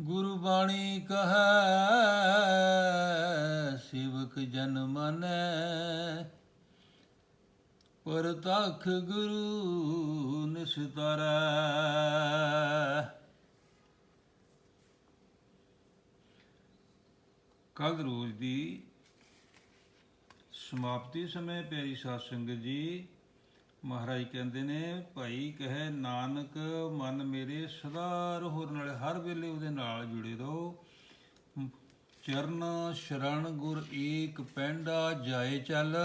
ਗੁਰੂ ਬਾਣੀ ਕਹੈ, ਸੇਵਕ ਜਨ ਮਾਨੈ। ਪਰਤਖ ਗੁਰੂ ਨਿਸਤਰੈ। ਕੱਲ ਰੋਜ਼ ਦੀ ਸਮਾਪਤੀ ਸਮੇਂ, ਪਿਆਰੀ ਸਾਧ ਸੰਗਤ ਜੀ ਮਹਾਰਾਜ ਕਹਿੰਦੇ ਨੇ, ਭਾਈ ਕਹੇ, ਨਾਨਕ, ਮਨ ਮੇਰੇ ਸਦਾ ਰਹੋ ਨਾਲੇ, ਹਰ ਵੇਲੇ ਉਹਦੇ ਨਾਲ ਜੁੜੇ ਰਹੋ। ਚਰਨ ਸ਼ਰਣ ਗੁਰ ਏਕ ਪੈਂਡਾ ਜਾਏ ਚੱਲ,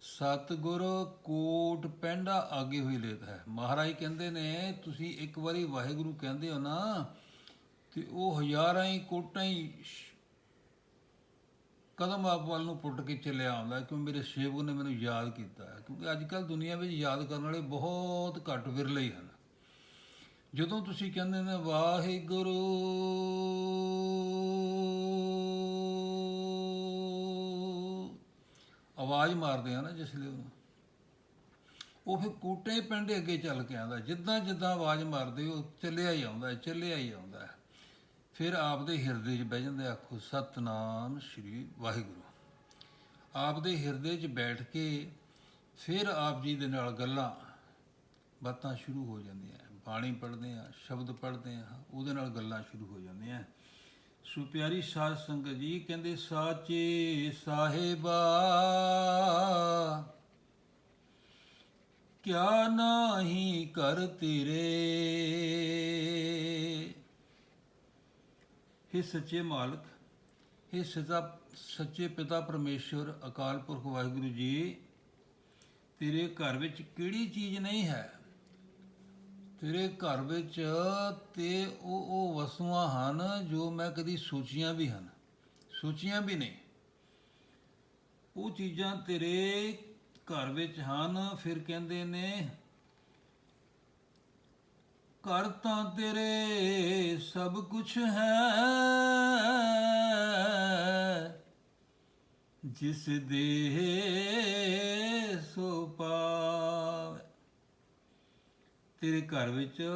ਸਤਿਗੁਰ ਕੋਟ ਪੈਂਡਾ ਆਗੇ ਹੋਈ ਲੇਤ ਹੈ। ਮਹਾਰਾਜ ਕਹਿੰਦੇ ਨੇ, ਤੁਸੀਂ ਇੱਕ ਵਾਰੀ ਵਾਹਿਗੁਰੂ ਕਹਿੰਦੇ ਹੋ ਨਾ, ਤੇ ਉਹ ਹਜ਼ਾਰਾਂ ਹੀ ਕੋਟਾਂ ਹੀ ਕਦਮ ਆਪ ਵੱਲ ਨੂੰ ਪੁੱਟ ਕੇ ਚੱਲਿਆ ਆਉਂਦਾ ਕਿਉਂ ਮੇਰੇ ਸੇਵਕ ਨੇ ਮੈਨੂੰ ਯਾਦ ਕੀਤਾ ਹੈ, ਕਿਉਂਕਿ ਅੱਜ ਕੱਲ ਦੁਨੀਆ ਵਿੱਚ ਯਾਦ ਕਰਨ ਵਾਲੇ ਬਹੁਤ ਘੱਟ ਵਿਰਲੇ ਹੀ ਹਨ। ਜਦੋਂ ਤੁਸੀਂ ਕਹਿੰਦੇ ਨੇ, ਵਾਹਿਗੁਰੂ, ਆਵਾਜ਼ ਮਾਰਦੇ ਆ ਨਾ ਜਿਸ ਲਈ ਉਹਨੂੰ। ਉਹ ਫਿਰ ਕੋਟੇ ਪਿੰਡ ਅੱਗੇ ਚੱਲ ਕੇ ਆਉਂਦਾ ਜਿੱਦਾਂ ਜਿੱਦਾਂ ਆਵਾਜ਼ ਮਾਰਦੇ ਉਹ ਚੱਲਿਆ ਹੀ ਆਉਂਦਾ ਚੱਲਿਆ ਹੀ ਆਉਂਦਾ ਫਿਰ ਆਪਦੇ ਹਿਰਦੇ 'ਚ ਬਹਿ ਜਾਂਦੇ ਆਖੋ, ਸਤਨਾਮ ਸ੍ਰੀ ਵਾਹਿਗੁਰੂ। ਆਪਦੇ ਹਿਰਦੇ 'ਚ ਬੈਠ ਕੇ ਫਿਰ ਆਪ ਜੀ ਦੇ ਨਾਲ ਗੱਲਾਂ, ਬਾਤਾਂ ਸ਼ੁਰੂ ਹੋ ਜਾਂਦੀਆਂ। ਬਾਣੀ ਪੜ੍ਹਦੇ ਆ, ਸ਼ਬਦ ਪੜ੍ਹਦੇ ਆ, ਉਹਦੇ ਨਾਲ ਗੱਲਾਂ ਸ਼ੁਰੂ ਹੋ ਜਾਂਦੀਆਂ। ਸੋ ਪਿਆਰੀ ਸਾਧ ਸੰਗਤ ਜੀ, ਕਹਿੰਦੇ, ਸਾਚੇ ਸਾਹਿਬਾ, ਕਿਆ ਨਾਹੀ ਕਰ ਤੇਰੇ? हे ਸੱਚੇ ਮਾਲਕ हे ਸਦਾ ਸੱਚੇ ਪਿਤਾ ਪਰਮੇਸ਼ਵਰ, ਅਕਾਲ ਪੁਰਖ ਵਾਹਿਗੁਰੂ ਜੀ, ਤੇਰੇ ਘਰ ਵਿੱਚ ਕਿਹੜੀ ਚੀਜ਼ ਨਹੀਂ ਹੈ? ਤੇਰੇ ਘਰ ਵਿੱਚ ਤੇ ਉਹ ਉਹ ਵਸੂਆਂ ਹਨ ਜੋ ਮੈਂ ਕਦੀ ਸੋਚੀਆਂ ਵੀ ਹਨ, ਸੋਚੀਆਂ ਵੀ ਨਹੀਂ। ਉਹ ਚੀਜ਼ਾਂ ਤੇਰੇ ਘਰ ਵਿੱਚ ਹਨ, ਫਿਰ ਕਹਿੰਦੇ ਨੇ, ਘਰ ਤਾਂ ਤੇਰੇ ਸਭ ਕੁਝ ਹੈ। ਜਿਸ ਦੇ ਸੋ ਪਾਵੇ। ਤੇਰੇ ਘਰ ਵਿੱਚ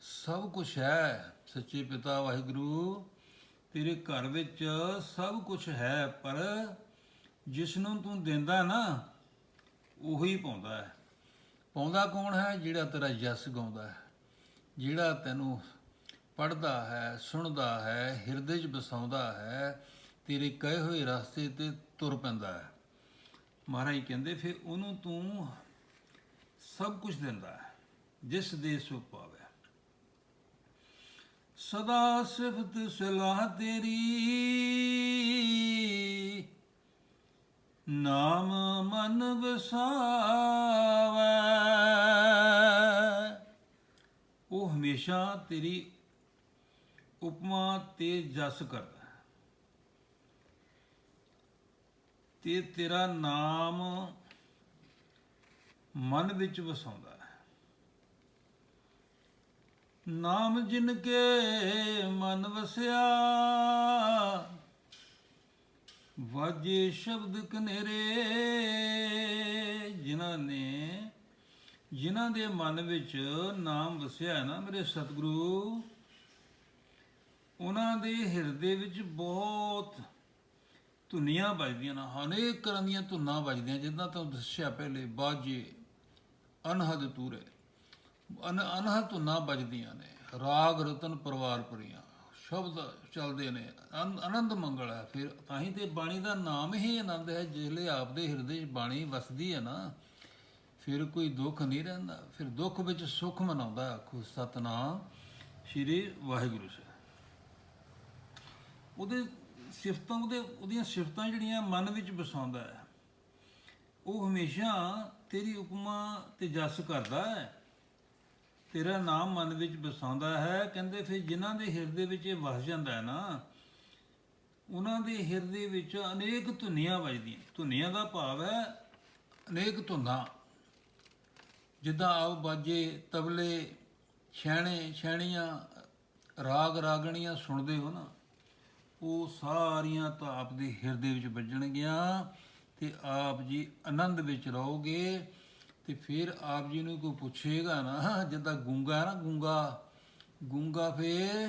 ਸਭ ਕੁਝ ਹੈ, ਸੱਚੇ ਪਿਤਾ ਵਾਹਿਗੁਰੂ। ਤੇਰੇ ਘਰ ਵਿੱਚ ਸਭ ਕੁਝ ਹੈ, ਪਰ ਜਿਸ ਨੂੰ ਤੂੰ ਦਿੰਦਾ ਨਾ, ਉਹੀ ਪਾਉਂਦਾ ਹੈ। ਪਾਉਂਦਾ ਕੌਣ ਹੈ? ਜਿਹੜਾ ਤੇਰਾ ਜਸ ਗਾਉਂਦਾ ਹੈ। ਜਿਹੜਾ ਤੈਨੂੰ ਪੜਦਾ ਹੈ, ਸੁਣਦਾ ਹੈ, ਹਿਰਦੇ 'ਚ ਵਸਾਉਂਦਾ ਹੈ, ਤੇਰੇ ਕਹੇ ਹੋਏ ਰਸਤੇ ਤੇ ਤੁਰ ਪੈਂਦਾ ਹੈ। ਮਹਾਰਾਜ ਕਹਿੰਦੇ, ਫਿਰ ਉਹਨੂੰ ਤੂੰ ਸਭ ਕੁਝ ਦਿੰਦਾ ਹੈ, ਜਿਸ ਦੇ ਸੋ ਪਾਵੇ। ਸਦਾ ਸਿਫਤ ਸਲਾਹ ਤੇਰੀ, ਨਾਮ ਮਨ ਵਸਾਵੇ। ਉਹ ਹਮੇਸ਼ਾ ਤੇਰੀ ਉਪਮਾ ਤੇ ਜਸ ਕਰਦਾ ਤੇ ਤੇਰਾ ਨਾਮ ਮਨ ਵਿੱਚ ਵਸਾਉਂਦਾ ਹੈ। ਨਾਮ ਜਿਨ ਕੇ ਮਨ ਵਸਿਆ, ਵਾਜੇ ਸ਼ਬਦ ਕਨੇਰੇ, ਜਿਨ੍ਹਾਂ ਨੇ, ਜਿਨ੍ਹਾਂ ਦੇ ਮਨ ਵਿੱਚ ਨਾਮ ਵਸਿਆ ਹੈ ਨਾ ਮੇਰੇ ਸਤਿਗੁਰੂ ਉਹਨਾਂ ਦੇ ਹਿਰਦੇ ਵਿੱਚ ਬਹੁਤ ਧੁਨੀਆਂ ਵੱਜਦੀਆਂ ਨੇ ਅਨੇਕ ਤਰ੍ਹਾਂ ਦੀਆਂ ਧੁਨਾਂ ਵੱਜਦੀਆਂ, ਜਿੱਦਾਂ ਤੋਂ ਦੱਸਿਆ ਪਹਿਲੇ, ਬਾਜੇ ਅਨਹਦ ਤੂਰੇ, ਅਨ ਅਨਹਦ ਧੁਨਾਂ ਵੱਜਦੀਆਂ ਨੇ, ਰਾਗ ਰਤਨ ਪਰਿਵਾਰ ਪਰੀਆਂ ਸ਼ਬਦ ਚੱਲਦੇ ਨੇ, ਅਨ- ਆਨੰਦ ਮੰਗਲ ਹੈ, ਫਿਰ ਤਾਂ ਹੀ ਤੇ ਬਾਣੀ ਦਾ ਨਾਮ ਹੀ ਆਨੰਦ ਹੈ ਜਿਹੜੇ ਆਪਦੇ ਹਿਰਦੇ 'ਚ ਬਾਣੀ ਵਸਦੀ ਹੈ ਨਾ, ਫਿਰ ਕੋਈ ਦੁੱਖ ਨਹੀਂ ਰਹਿੰਦਾ, ਫਿਰ ਦੁੱਖ ਵਿੱਚ ਸੁੱਖ ਮਨਾਉਂਦਾ, ਆਖੋ ਸਤਨਾਮ ਸ਼੍ਰੀ ਵਾਹਿਗੁਰੂ ਸਾਹਿਬ ਉਹਦੇ ਸਿਫਤਾਂ, ਉਹਦੇ, ਉਹਦੀਆਂ ਸਿਫਤਾਂ ਜਿਹੜੀਆਂ ਮਨ ਵਿੱਚ ਵਸਾਉਂਦਾ ਹੈ, ਉਹ ਹਮੇਸ਼ਾ ਤੇਰੀ ਉਪਮਾ ਤੇ ਜਸ ਕਰਦਾ ਹੈ। ਤੇਰਾ ਨਾਮ ਮਨ ਵਿੱਚ ਵਸਾਉਂਦਾ ਹੈ। ਕਹਿੰਦੇ ਫਿਰ ਜਿਨ੍ਹਾਂ ਦੇ ਹਿਰਦੇ ਵਿੱਚ ਇਹ ਵਸ ਜਾਂਦਾ ਹੈ ਨਾ, ਉਹਨਾਂ ਦੇ ਹਿਰਦੇ ਵਿੱਚ ਅਨੇਕ ਧੁਨੀਆਂ ਵੱਜਦੀਆਂ। ਧੁਨੀਆਂ ਦਾ ਭਾਵ ਹੈ ਅਨੇਕ ਧੁਨਾਂ। ਜਿੱਦਾਂ ਆਪ ਬਾਜੇ, ਤਬਲੇ, ਛੈਣੇ, ਛੈਣੀਆਂ, ਰਾਗ ਰਾਗਣੀਆਂ ਸੁਣਦੇ ਹੋ ਨਾ ਉਹ ਸਾਰੀਆਂ ਤਾਂ ਆਪ ਦੇ ਹਿਰਦੇ ਵਿੱਚ ਵੱਜਣਗੀਆਂ ਤੇ ਆਪ ਜੀ ਆਨੰਦ ਵਿੱਚ ਰਹੋਗੇ ਤੇ ਫਿਰ ਆਪ ਜੀ ਨੂੰ ਕੋਈ ਪੁੱਛੇਗਾ ਨਾ, ਜਿੱਦਾਂ ਗੂੰਗਾ ਹੈ ਨਾ ਗੂੰਗਾ ਗੂੰਗਾ ਫੇ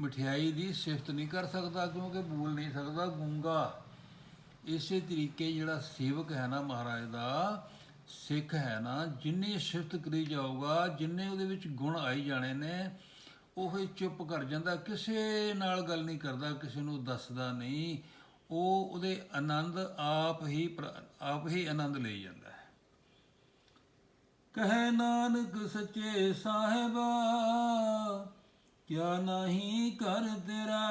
ਮਠਿਆਈ ਦੀ ਸਿਫਤ ਨਹੀਂ ਕਰ ਸਕਦਾ ਕਿਉਂਕਿ ਬੋਲ ਨਹੀਂ ਸਕਦਾ ਗੂੰਗਾ। ਇਸੇ ਤਰੀਕੇ ਜਿਹੜਾ ਸੇਵਕ ਹੈ ਨਾ ਮਹਾਰਾਜ ਦਾ, ਸਿੱਖ ਹੈ ਨਾ, ਜਿੰਨੀ ਸਿਫਤ ਕਰੀ ਜਾਊਗਾ, ਜਿੰਨੇ ਉਹਦੇ ਵਿੱਚ ਗੁਣ ਆਈ ਜਾਣੇ ਨੇ ਉਹ ਹੀ ਚੁੱਪ ਕਰ ਜਾਂਦਾ, ਕਿਸੇ ਨਾਲ ਗੱਲ ਨਹੀਂ ਕਰਦਾ, ਕਿਸੇ ਨੂੰ ਦੱਸਦਾ ਨਹੀਂ। ਉਹ ਉਹਦੇ ਆਨੰਦ ਆਪ ਹੀ ਪ੍ਰ- ਆਪ ਹੀ ਆਨੰਦ ਲਈ ਜਾਂਦਾ ਹੈ। ਕਹੇ ਨਾਨਕ ਸੱਚੇ ਸਾਹਿਬਾ, ਕਿਆ ਨਹੀਂ ਕਰ ਤੇਰਾ।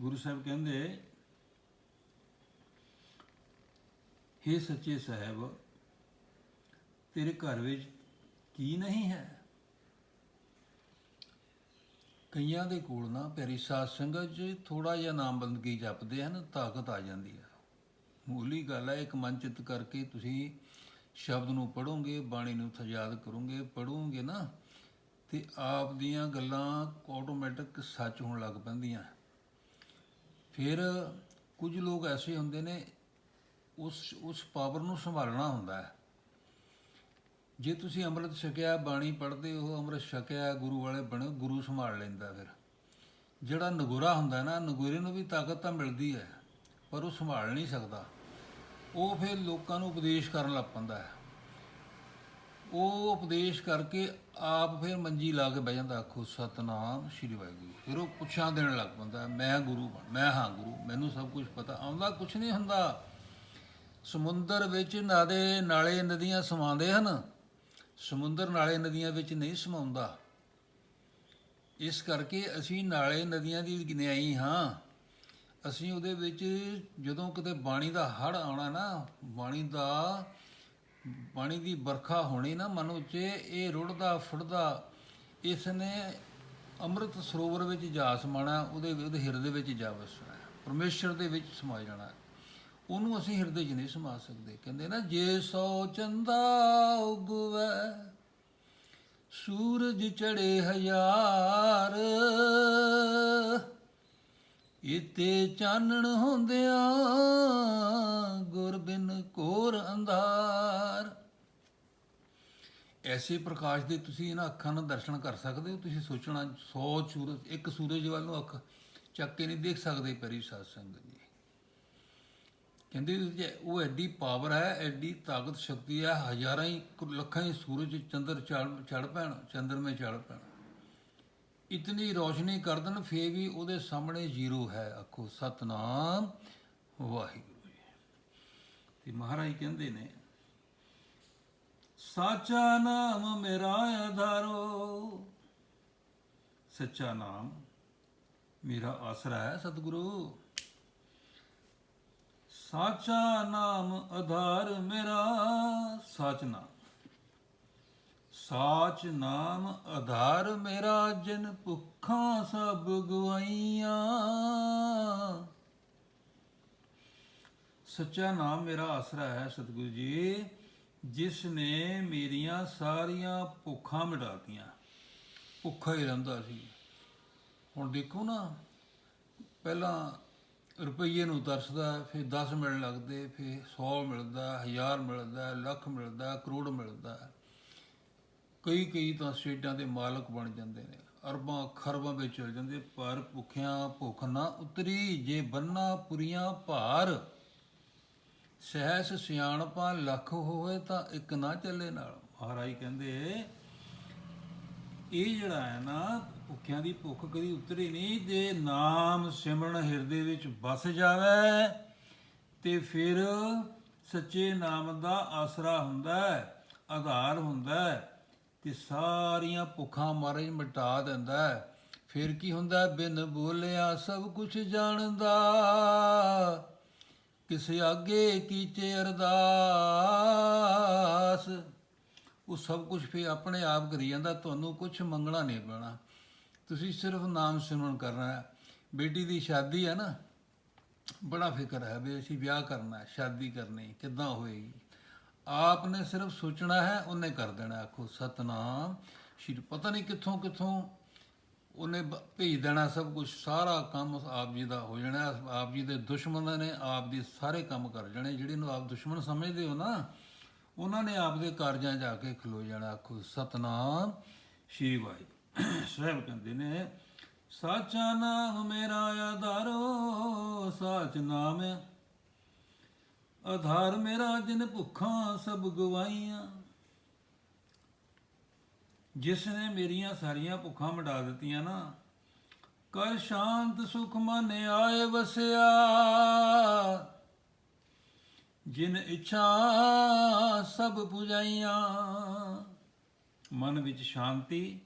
ਗੁਰੂ ਸਾਹਿਬ ਕਹਿੰਦੇ हे ਸੱਚੇ ਸਾਹਿਬ, ਤੇਰੇ ਘਰ ਵਿੱਚ ਕੀ ਨਹੀਂ ਹੈ? ਕਈਆਂ ਦੇ ਕੋਲ ਨਾ ਪਿਆਰੀ ਸਾਧ ਸੰਗਤ 'ਚ ਥੋੜਾ ਜਿਹਾ ਨਾਮ ਬੰਦਗੀ ਜਪਦੇ ਹਨ, ਤਾਕਤ ਆ ਜਾਂਦੀ ਹੈ ਮੂਲੀ ਗੱਲ ਹੈ ਇੱਕ ਮਨ ਚਿੱਤ ਕਰਕੇ ਤੁਸੀਂ ਸ਼ਬਦ ਨੂੰ ਪੜੋਗੇ ਬਾਣੀ ਨੂੰ ਯਾਦ ਕਰੋਗੇ ਪੜੋਗੇ ਨਾ, ਤੇ ਆਪ ਦੀਆਂ ਗੱਲਾਂ ਆਟੋਮੈਟਿਕ ਸੱਚ ਹੋਣ ਲੱਗ ਪੈਂਦੀਆਂ। ਫਿਰ ਕੁਝ ਲੋਕ ਐਸੇ ਹੁੰਦੇ ਨੇ, ਉਸ ਉਸ ਪਾਵਰ ਨੂੰ ਸੰਭਾਲਣਾ ਹੁੰਦਾ ਹੈ। ਜੇ ਤੁਸੀਂ ਅੰਮ੍ਰਿਤ ਛਕਿਆ, ਬਾਣੀ ਪੜ੍ਹਦੇ ਹੋ, ਅੰਮ੍ਰਿਤ ਛਕਿਆ, ਗੁਰੂ ਵਾਲੇ ਬਣੇ ਗੁਰੂ ਸੰਭਾਲ ਲੈਂਦਾ ਫਿਰ। ਜਿਹੜਾ ਨਗੋਰਾ ਹੁੰਦਾ ਨਾ, ਨਗੋਰੇ ਨੂੰ ਵੀ ਤਾਕਤ ਤਾਂ ਮਿਲਦੀ ਹੈ, ਪਰ ਉਹ ਸੰਭਾਲ ਨਹੀਂ ਸਕਦਾ। ਉਹ ਫਿਰ ਲੋਕਾਂ ਨੂੰ ਉਪਦੇਸ਼ ਕਰਨ ਲੱਗ ਪੈਂਦਾ ਹੈ। ਉਹ ਉਪਦੇਸ਼ ਕਰਕੇ ਆਪ ਫਿਰ ਮੰਜੀ ਲਾ ਕੇ ਬਹਿ ਜਾਂਦਾ, ਆਖੋ, ਸਤਨਾਮ ਸ਼੍ਰੀ ਵਾਹਿਗੁਰੂ। ਫਿਰ ਉਹ ਪੁੱਛਾਂ ਦੇਣ ਲੱਗ ਪੈਂਦਾ, ਮੈਂ ਗੁਰੂ ਮੈਂ ਹਾਂ ਗੁਰੂ, ਮੈਨੂੰ ਸਭ ਕੁਝ ਪਤਾ। ਆਉਂਦਾ ਕੁਝ ਨਹੀਂ ਹੁੰਦਾ। ਸਮੁੰਦਰ ਵਿੱਚ ਨਾਦੇ ਨਾਲੇ ਨਦੀਆਂ ਸਮਾਉਂਦੇ ਹਨ। ਸਮੁੰਦਰ ਨਾਲੇ ਨਦੀਆਂ ਵਿੱਚ ਨਹੀਂ ਸਮਾਉਂਦਾ। ਇਸ ਕਰਕੇ ਅਸੀਂ ਨਾਲੇ ਨਦੀਆਂ ਦੀ ਗਿਣਾਈ ਹਾਂ। ਅਸੀਂ ਉਹਦੇ ਵਿੱਚ ਜਦੋਂ ਕਿਤੇ ਬਾਣੀ ਦਾ ਹੜ ਆਉਣਾ ਨਾ, ਬਾਣੀ ਦਾ, ਬਾਣੀ ਦੀ ਵਰਖਾ ਹੋਣੀ ਨਾ ਮਨ ਵਿੱਚ ਇਹ ਰੁੜਦਾ ਫੁੱਟਦਾ ਇਸ ਨੇ ਅੰਮ੍ਰਿਤ ਸਰੋਵਰ ਵਿੱਚ ਜਾ ਸਮਾਣਾ ਉਹਦੇ ਉਹਦੇ ਹਿਰਦੇ ਵਿੱਚ ਜਾ ਵਸਣਾ ਪਰਮੇਸ਼ਰ ਦੇ ਵਿੱਚ ਸਮਾ ਜਾਣਾ। ਉਹਨੂੰ ਅਸੀਂ ਹਿਰਦੇ 'ਚ ਨਹੀਂ ਸਮਾ ਸਕਦੇ। ਕਹਿੰਦੇ ਨਾ, ਜੇ ਸੋ ਚੰਦਾ ਉਗਵੇ, ਸੂਰਜ ਚੜੇ ਹਜ਼ਾਰ ਇਤੇ ਚਾਨਣ ਹੁੰਦਿਆਂ ਗੁਰ ਬਿਨ ਕੋਰ ਅੰਧਾਰ। ਐਸੇ ਪ੍ਰਕਾਸ਼ ਦੇ ਤੁਸੀਂ ਇਹਨਾਂ ਅੱਖਾਂ ਨਾਲ ਦਰਸ਼ਨ ਕਰ ਸਕਦੇ ਹੋ। ਤੁਸੀਂ ਸੋਚਣਾ 100 ਸੂਰਜ, ਇੱਕ ਸੂਰਜ ਵੱਲ ਨੂੰ ਅੱਖ ਚੱਕ ਕੇ ਨਹੀਂ ਦੇਖ ਸਕਦੇ, ਪਰੀ ਸਾਧ ਸੰਗਤ ਜੀ। ਕਹਿੰਦੇ ਉਹਦੇ ਉਹ ਐਡੀ ਪਾਵਰ ਹੈ, ਐਡੀ ਤਾਕਤ, ਸ਼ਕਤੀ ਹੈ, ਹਜ਼ਾਰਾਂ ਹੀ ਲੱਖਾਂ ਹੀ ਸੂਰਜ, ਚੰਦਰ, ਚੜ ਚੜ ਪੈਣ, ਚੰਦਰਮੇ ਚੜ ਪੈਣ। ਇਤਨੀ ਰੋਸ਼ਨੀ ਕਰ ਦੇਣ, ਫੇਰ ਵੀ ਉਹਦੇ ਸਾਹਮਣੇ ਜ਼ੀਰੋ ਹੈ। ਆਖੋ, ਸਤਨਾਮ ਵਾਹਿਗੁਰੂ ਜੀ। ਤੇ ਮਹਾਰਾਜ ਕਹਿੰਦੇ ਨੇ, ਸਾਚਾ ਨਾਮ ਮੇਰਾ ਆਧਾਰੋ, ਸੱਚਾ ਨਾਮ ਮੇਰਾ ਆਸਰਾ ਹੈ ਸਤਿਗੁਰੂ। ਸਾਚਾ ਨਾਮ ਆਧਾਰ ਮੇਰਾ, ਸਾਚ ਨਾਮ। ਸਾਚ ਨਾਮ ਆਧਾਰ ਮੇਰਾ, ਜਿਨ ਭੁੱਖਾਂ ਸਭ ਗਵਾਈਆਂ। ਸੱਚਾ ਨਾਮ ਮੇਰਾ ਆਸਰਾ ਹੈ ਸਤਿਗੁਰੂ ਜੀ, ਜਿਸ ਨੇ ਮੇਰੀਆਂ ਸਾਰੀਆਂ ਭੁੱਖਾਂ ਮਿਟਾਤੀਆਂ। ਭੁੱਖਾ ਹੀ ਰਹਿੰਦਾ ਸੀ। ਹੁਣ ਦੇਖੋ ਨਾ, ਪਹਿਲਾਂ ਰੁਪਈਏ ਨੂੰ ਤਰਸਦਾ, ਫਿਰ 10 ਮਿਲਣ ਲੱਗਦੇ, ਫਿਰ 100 ਮਿਲਦਾ 1000 ਮਿਲਦਾ, ਲੱਖ ਮਿਲਦਾ, ਕਰੋੜ ਮਿਲਦਾ। ਕਈ ਕਈ ਤਾਂ ਸਟੇਟਾਂ ਦੇ ਮਾਲਕ ਬਣ ਜਾਂਦੇ ਨੇ। ਅਰਬਾਂ, ਖਰਬਾਂ ਵਿੱਚ ਚਲ ਜਾਂਦੇ, ਪਰ ਭੁੱਖਿਆਂ ਭੁੱਖ ਨਾ ਉਤਰੀ, ਜੇ ਬੰਨਾ ਪੁਰੀਆਂ ਭਾਰ, ਸਹਿਸ ਸਿਆਣਪਾਂ ਲੱਖ ਹੋਵੇ ਤਾਂ ਇੱਕ ਨਾ ਚੱਲੇ ਨਾਲ। ਮਹਾਰਾਜ ਕਹਿੰਦੇ, ਇਹ ਜਿਹੜਾ ਹੈ ਨਾ ਭੁੱਖਿਆਂ ਦੀ ਭੁੱਖ ਕਦੀ ਉਤਰੀ ਨਹੀਂ, ਜੇ ਨਾਮ ਸਿਮਰਨ ਹਿਰਦੇ ਵਿੱਚ ਵਸ ਜਾਵੇ, ਤੇ ਫਿਰ ਸੱਚੇ ਨਾਮ ਦਾ ਆਸਰਾ ਹੁੰਦਾ ਹੈ, ਆਧਾਰ ਹੁੰਦਾ ਹੈ, ਤੇ ਸਾਰੀਆਂ ਭੁੱਖਾਂ ਮਹਾਰਾਜ ਮਿਟਾ ਦਿੰਦਾ ਹੈ। ਫਿਰ ਕੀ ਹੁੰਦਾ ਬਿਨ ਬੋਲਿਆ ਸਭ ਕੁਝ ਜਾਣਦਾ, ਕਿਸ ਆਗੇ ਕੀਚੇ ਅਰਦਾਸ। ਉਹ ਸਭ ਕੁਝ ਫੇ ਆਪਣੇ ਆਪ ਕਰੀ ਜਾਂਦਾ, ਤੁਹਾਨੂੰ ਕੁਝ ਮੰਗਣਾ ਨਹੀਂ ਪੈਣਾ। ਤੁਸੀਂ ਸਿਰਫ ਨਾਮ ਸਿਮਰਨ ਕਰਨਾ ਹੈ। ਬੇਟੀ ਦੀ ਸ਼ਾਦੀ ਹੈ ਨਾ, ਬੜਾ ਫਿਕਰ ਹੈ ਵੀ ਅਸੀਂ ਵਿਆਹ ਕਰਨਾ ਹੈ, ਸ਼ਾਦੀ ਕਰਨੀ ਕਿੱਦਾਂ ਹੋਏਗੀ। ਆਪ ਨੇ ਸਿਰਫ ਸੋਚਣਾ ਹੈ, ਉਹਨੇ ਕਰ ਦੇਣਾ ਆਖੋ, ਸਤਨਾਮ, ਸ਼੍ਰੀ ਪਤਾ ਨਹੀਂ ਕਿੱਥੋਂ ਕਿੱਥੋਂ ਉਹਨੇ ਭੇਜ ਦੇਣਾ ਸਭ ਕੁਝ ਸਾਰਾ ਕੰਮ ਆਪ ਜੀ ਦਾ ਹੋ ਜਾਣਾ ਆਪ ਜੀ ਦੇ ਦੁਸ਼ਮਣਾਂ ਨੇ ਆਪ ਦੇ ਸਾਰੇ ਕੰਮ ਕਰ ਜਾਣੇ। ਜਿਹੜੇ ਨੂੰ ਆਪ ਦੁਸ਼ਮਣ ਸਮਝਦੇ ਹੋ ਨਾ, ਉਹਨਾਂ ਨੇ ਆਪ ਦੇ ਕਾਰਜਾਂ ਜਾ ਕੇ ਖਲੋ ਜਾਣਾ। ਆਖੋ, ਸਤਨਾਮ, ਸ਼੍ਰੀ ਵਾਹਿਗੁਰੂ। ਸਾਹਿਬ ਕਹਿੰਦੇ ਨੇ, ਸਾਚਾ ਨਾਮ ਮੇਰਾ ਆਧਾਰੋ, ਸਾਚ ਨਾਮ ਆਧਾਰ ਮੇਰਾ ਜਿਨ ਭੁੱਖਾਂ ਸਭ ਗਵਾਈਆਂ ਜਿਸ ਨੇ ਮੇਰੀਆਂ ਸਾਰੀਆਂ ਭੁੱਖਾਂ ਮਿਟਾ ਦਿੱਤੀਆਂ ਨਾ, ਕਰ ਸ਼ਾਂਤ ਸੁਖ ਮਨ ਆਏ ਵਸਿਆ। ਜਿਨ ਇੱਛਾ ਸਭ ਪੁਜਾਈਆਂ। ਮਨ ਵਿੱਚ ਸ਼ਾਂਤੀ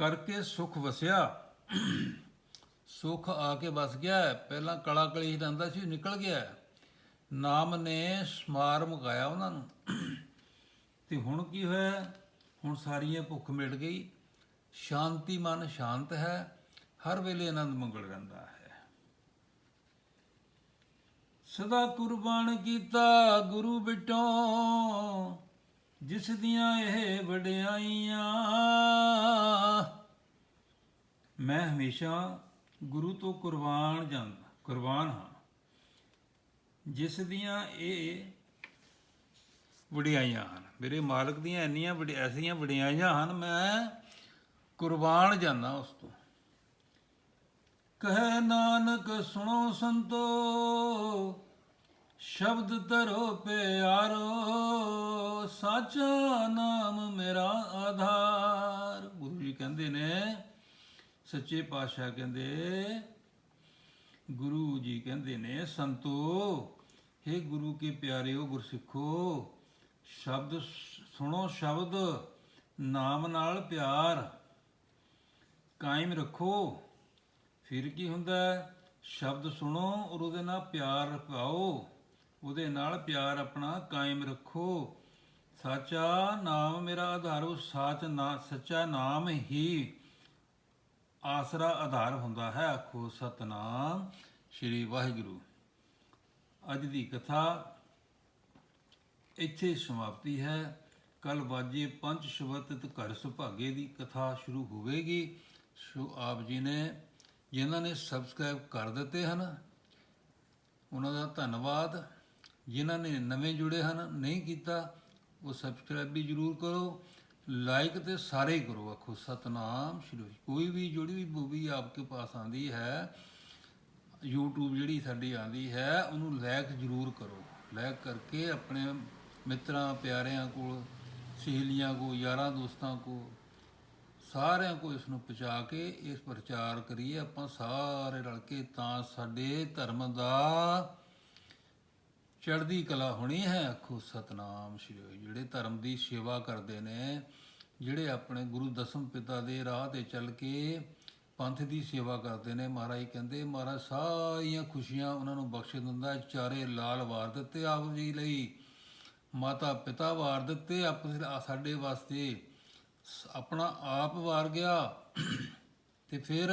ਕਰਕੇ ਸੁਖ ਵਸਿਆ। ਸੁਖ ਆ ਕੇ ਵਸ ਗਿਆ। ਪਹਿਲਾਂ ਕਲਾ ਕਲੇਸ਼ ਰਹਿੰਦਾ ਸੀ ਨਿਕਲ ਗਿਆ। ਨਾਮ ਨੇ ਸਮਾਰ ਮੁਕਾਇਆ ਉਹਨਾਂ ਨੂੰ। ਤੇ ਹੁਣ ਕੀ ਹੋਇਆ? ਹੁਣ ਸਾਰੀਆਂ ਭੁੱਖ ਮਿਟ ਗਈ। ਸ਼ਾਂਤੀ ਮਨ ਸ਼ਾਂਤ ਹੈ। ਹਰ ਵੇਲੇ ਆਨੰਦ ਮੰਗਲ ਰਹਿੰਦਾ ਹੈ। ਸਦਾ ਕੁਰਬਾਨ ਕੀਤਾ ਗੁਰੂ ਬਿਟੋ। ਜਿਸ ਦੀਆਂ ਇਹ ਵਡਿਆਈਆਂ। ਮੈਂ ਹਮੇਸ਼ਾ ਗੁਰੂ ਤੋਂ ਕੁਰਬਾਨ ਜਾਂਦਾ ਕੁਰਬਾਨ ਹਾਂ। ਜਿਸ ਦੀਆਂ ਇਹ ਵਡਿਆਈਆਂ ਹਨ। ਮੇਰੇ ਮਾਲਕ ਦੀਆਂ ਇੰਨੀਆਂ ਵਡ ਐਸੀਆਂ ਵਡਿਆਈਆਂ ਹਨ, ਮੈਂ ਕੁਰਬਾਨ ਜਾਂਦਾ ਉਸ ਤੋਂ। ਕਹੇ ਨਾਨਕ ਸੁਣੋ ਸੰਤੋ ਸ਼ਬਦ ਧਰੋ ਪਿਆਰੋ, ਸਾਚਾ ਨਾਮ ਮੇਰਾ ਆਧਾਰ। ਗੁਰੂ ਜੀ ਕਹਿੰਦੇ ਨੇ, ਸੱਚੇ ਪਾਤਸ਼ਾਹ ਕਹਿੰਦੇ, ਗੁਰੂ ਜੀ ਕਹਿੰਦੇ ਨੇ, ਸੰਤੋ हे ਗੁਰੂ ਕੇ ਪਿਆਰਿਓ ਗੁਰਸਿੱਖੋ, ਸ਼ਬਦ ਸੁਣੋ ਸ਼ਬਦ, ਨਾਮ ਨਾਲ ਪਿਆਰ ਕਾਇਮ ਰੱਖੋ। ਫਿਰ ਕੀ ਹੁੰਦਾ ਸ਼ਬਦ ਸੁਣੋ, ਔਰ ਉਹਦੇ ਨਾਲ ਪਿਆਰ ਪਾਓ। ਉਹਦੇ ਨਾਲ ਪਿਆਰ ਆਪਣਾ ਕਾਇਮ ਰੱਖੋ। ਸਾਚਾ ਨਾਮ ਮੇਰਾ ਆਧਾਰ, ਉਹ ਸਾਚ ਨਾ, ਸੱਚਾ ਨਾਮ ਹੀ ਆਸਰਾ ਆਧਾਰ ਹੁੰਦਾ ਹੈ। ਆਖੋ ਸਤਨਾਮ ਸ੍ਰੀ ਵਾਹਿਗੁਰੂ। ਅੱਜ ਦੀ ਕਥਾ ਇੱਥੇ ਸਮਾਪਤੀ ਹੈ। ਕੱਲ ਵਾਜੇ ਪੰਜ ਸ਼ਬਦ ਘਰ ਸੁਭਾਗੇ ਦੀ ਕਥਾ ਸ਼ੁਰੂ ਹੋਵੇਗੀ। ਸੋ ਆਪ ਜੀ ਨੇ, ਜਿਨ੍ਹਾਂ ਨੇ ਸਬਸਕ੍ਰਾਈਬ ਕਰ ਦਿੱਤੇ ਹਨ, ਉਹਨਾਂ ਦਾ ਧੰਨਵਾਦ। ਜਿਨ੍ਹਾਂ ਨੇ ਨਵੇਂ ਜੁੜੇ ਹਨ, ਨਹੀਂ ਕੀਤਾ, ਉਹ ਸਬਸਕ੍ਰਾਈਬ ਵੀ ਜਰੂਰ ਕਰੋ, ਲਾਈਕ ਤੇ ਸਾਰੇ ਹੀ ਕਰੋ, ਆਖੋ ਸਤਨਾਮ ਸ਼੍ਰੀ ਕੋਈ ਵੀ ਜਿਹੜੀ ਵੀ ਮੂਵੀ ਆਪਕੇ ਪਾਸ ਆਂਦੀ ਹੈ, YouTube ਜਿਹੜੀ ਸਾਡੀ ਆਂਦੀ ਹੈ, ਉਹਨੂੰ ਲਾਈਕ ਜਰੂਰ ਕਰੋ। ਲਾਈਕ ਕਰਕੇ ਆਪਣੇ ਮਿੱਤਰਾਂ, ਪਿਆਰਿਆਂ ਕੋਲ, ਸਹੇਲੀਆਂ ਕੋ ਯਾਰਾਂ ਦੋਸਤਾਂ ਕੋ ਸਾਰਿਆਂ ਕੋ ਇਸ ਨੂੰ ਪਹੁੰਚਾ ਕੇ ਇਸ ਪ੍ਰਚਾਰ ਕਰੀਏ। ਆਪਾਂ ਸਾਰੇ ਰਲ ਕੇ ਤਾਂ ਸਾਡੇ ਧਰਮ ਦਾ ਚੜ੍ਹਦੀ ਕਲਾ ਹੋਣੀ ਹੈ, ਆਖੋ ਸਤਨਾਮ ਸ਼੍ਰੀ ਜਿਹੜੇ ਧਰਮ ਦੀ ਸੇਵਾ ਕਰਦੇ ਨੇ, ਜਿਹੜੇ ਆਪਣੇ ਗੁਰੂ ਦਸਮ ਪਿਤਾ ਦੇ ਰਾਹ ਤੇ ਚੱਲ ਕੇ ਪੰਥ ਦੀ ਸੇਵਾ ਕਰਦੇ ਨੇ, ਮਹਾਰਾਜ ਕਹਿੰਦੇ, ਮਹਾਰਾਜ, ਸਾਰੀਆਂ ਖੁਸ਼ੀਆਂ ਉਹਨਾਂ ਨੂੰ ਬਖਸ਼ ਦਿੰਦਾ ਚਾਰੇ ਲਾਲ ਵਾਰ ਦਿੱਤੇ ਆਪ ਜੀ ਲਈ। ਮਾਤਾ ਪਿਤਾ ਵਾਰ ਦਿੱਤੇ ਆਪ ਸਾਡੇ ਵਾਸਤੇ। ਸ- ਆਪਣਾ ਆਪ ਵਾਰ ਗਿਆ। ਤੇ ਫਿਰ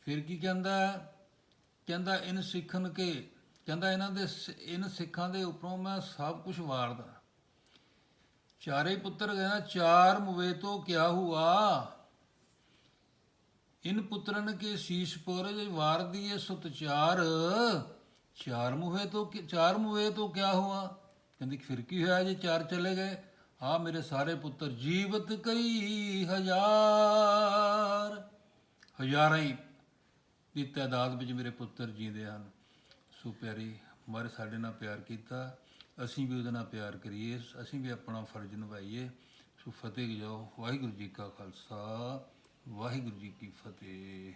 ਫਿਰ ਕੀ ਕਹਿੰਦਾ ਕਹਿੰਦਾ, ਇਨ ਸਿੱਖਣ ਕੇ ਕਹਿੰਦਾ ਇਹਨਾਂ ਦੇ ਸ- ਇਨ ਸਿੱਖਾਂ ਦੇ ਉੱਪਰੋਂ ਮੈਂ ਸਭ ਕੁਝ ਵਾਰਦਾ। ਚਾਰੇ ਪੁੱਤਰ ਕਹਿੰਦਾ, ਚਾਰ ਮੁਵੇ ਤੋਂ ਕਿਆ ਹੁਆ? ਇਨ ਪੁੱਤਰਨ ਕੇ ਸੀਸ ਪਰ ਵਾਰ ਦੀਏ ਸੁਤ ਚਾਰ। ਚਾਰ ਮੁਵੇ ਤੋਂ ਚਾਰ ਮੁਵੇ ਤੋਂ ਕਿਆ ਹੁਆ? ਕਹਿੰਦੀ, ਫਿਰ ਕੀ ਹੋਇਆ ਜੇ ਚਾਰ ਚਲੇ ਗਏ? ਆ ਮੇਰੇ ਸਾਰੇ ਪੁੱਤਰ ਜੀਵਤ ਕਈ ਹਜ਼ਾਰ। ਹਜ਼ਾਰਾਂ ਹੀ ਦੀ ਤਾਦਾਦ ਵਿੱਚ ਮੇਰੇ ਪੁੱਤਰ ਜੀਂਦੇ ਹਨ। ਸੋ ਪਿਆਰੀ ਮਾਰੇ ਸਾਡੇ ਨਾਲ ਪਿਆਰ ਕੀਤਾ, ਅਸੀਂ ਵੀ ਉਹਦੇ ਨਾਲ ਪਿਆਰ ਕਰੀਏ, ਅਸੀਂ ਵੀ ਆਪਣਾ ਫਰਜ਼ ਨਿਭਾਈਏ। ਸੋ ਫਤਿਹ ਜਾਓ ਵਾਹਿਗੁਰੂ ਜੀ ਕਾ ਖਾਲਸਾ, ਵਾਹਿਗੁਰੂ ਜੀ ਕੀ ਫਤਿਹ।